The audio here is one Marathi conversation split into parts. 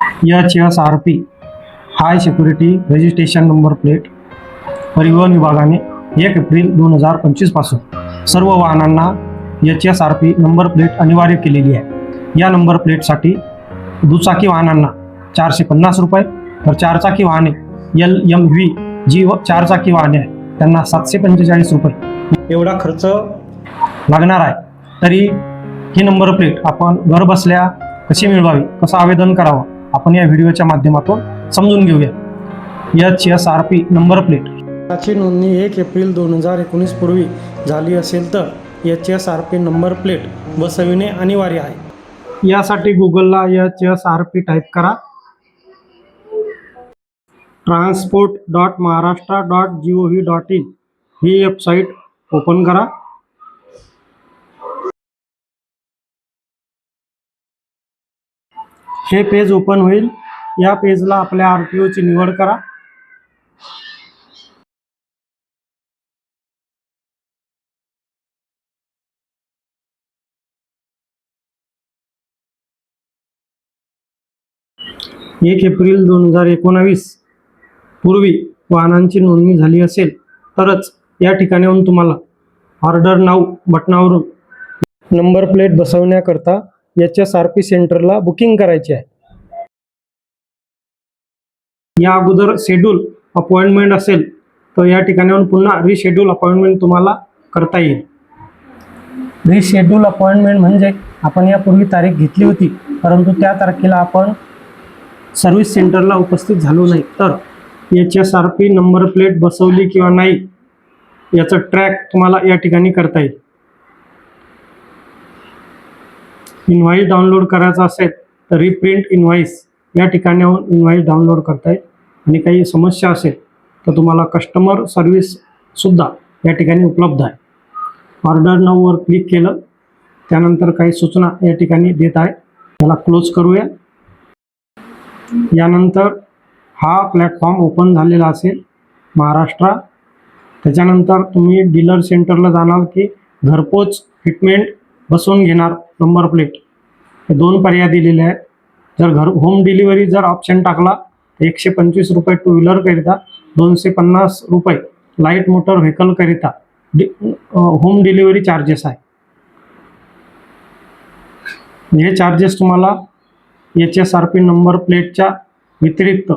H S R P high security registration number plate परिवहन विभागाने एक एप्रिल दोन हजार पंचवीसपासून सर्व वाहनांना H S R P number plate अनिवार्य केलेली आहे. या नंबर प्लेटसाठी दुचाकी वाहनांना चारशे पन्नास रुपये तर चारचाकी वाहने एल एम व्ही जी व चारचाकी वाहने आहे त्यांना सातशे पंचेचाळीस रुपये एवढा खर्च लागणार आहे. तरी ही नंबर प्लेट आपण घर बसल्या कशी मिळवावी? कसं आवेदन करावं? आपण या व्हिडिओच्या माध्यमातून समजून घेऊया. H S R P number plate. त्याची नोंदणी एक एप्रिल दोन हजार एकोणीस पूर्वी झाली असेल तर H S R P number plate बसविणे अनिवार्य आहे. यासाठी गुगलला H S R P type करा. Transport dot Maharashtra dot G O V dot in he website open करा. हे पेज ओपन होईल. या पेजला आपल्या आर टी ओची निवड करा. एक एप्रिल दोन हजार एकोणावीस पूर्वी वाहनांची नोंदणी झाली असेल तरच या ठिकाणाहून तुम्हाला ऑर्डर नाव बटनावरून नंबर प्लेट बसवण्याकरता एच एस आर पी सेंटरला बुकिंग करायची आहे. या अगोदर शेड्यूल अपॉइंटमेंट असेल तर या ठिकाणाहून पुन्हा रिशेड्यूल अपॉइंटमेंट तुम्हाला करता येईल. रिशेड्यूल अपॉइंटमेंट म्हणजे आपण यापूर्वी तारीख घेतली होती परंतु त्या तारखेला आपण सर्व्हिस सेंटरला उपस्थित झालो नाही. तर H S R P number plate बसवली किंवा नाही याचं ट्रॅक तुम्हाला या ठिकाणी करता येईल. इन्व्हाईस डाउनलोड करायचा असेल तर रिप्रिंट इनव्हाईस या ठिकाणाहून इन्व्हाईस डाउनलोड करता येईल आणि काही समस्या असेल तर तुम्हाला कस्टमर सर्व्हिससुद्धा या ठिकाणी उपलब्ध आहे. ऑर्डर नऊवर क्लिक केलं. त्यानंतर काही सूचना या ठिकाणी देत आहे. त्याला क्लोज करूया. यानंतर हा प्लॅटफॉर्म ओपन झालेला असेल महाराष्ट्र. त्याच्यानंतर तुम्ही डीलर सेंटरला जाणार की घरपोच फिटमेंट बसवून घेणार. Number plate. हे दोन पर्याय दिलेले आहेत. जर घर होम डिलिव्हरी जर ऑप्शन टाकला तर एकशे पंचवीस रुपये टू व्हीलरकरिता दोनशे पन्नास रुपये लाइट मोटर व्हेकलकरिता डि होम डिलिव्हरी चार्जेस आहे. हे चार्जेस तुम्हाला H S R P number प्लेटच्या व्यतिरिक्त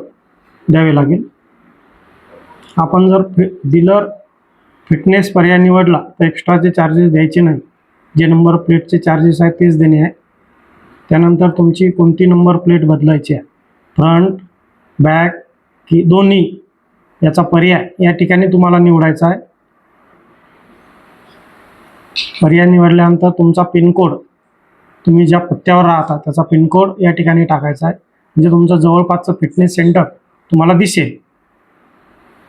द्यावे लागेल. आपण जर फि डिलर फिटनेस पर्याय निवडला तर एक्स्ट्राचे चार्जेस द्यायचे नाही जे नंबर प्लेटचे चार्जेस आहेत तेच देणे आहे. त्यानंतर तुमची कोणती नंबर प्लेट बदलायची आहे? फ्रंट बॅक की दोन्ही याचा पर्याय या ठिकाणी तुम्हाला निवडायचा आहे. पर्याय निवडल्यानंतर तुमचा पिनकोड तुम्ही ज्या पत्त्यावर राहता त्याचा पिनकोड या ठिकाणी टाकायचा आहे. म्हणजे तुमचं जवळपासचं फिटनेस सेंटर तुम्हाला दिसेल.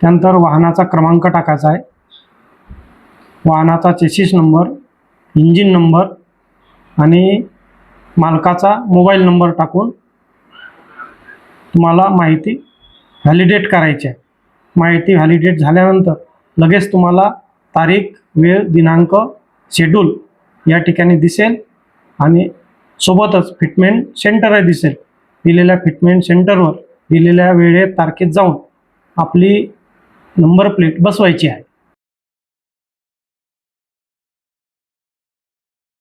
त्यानंतर वाहनाचा क्रमांक टाकायचा आहे. वाहनाचा चेसिस नंबर इंजिन नंबर आणि मालकाचा मोबाईल नंबर टाकून तुम्हाला माहिती व्हॅलिडेट करायची आहे. माहिती व्हॅलिडेट झाल्यानंतर लगेच तुम्हाला तारीख वेळ दिनांक शेड्यूल या ठिकाणी दिसेल आणि सोबतच फिटमेंट सेंटरही दिसेल. दिलेल्या फिटमेंट सेंटरवर दिलेल्या वेळेत तारखेत जाऊन आपली नंबर प्लेट बसवायची आहे.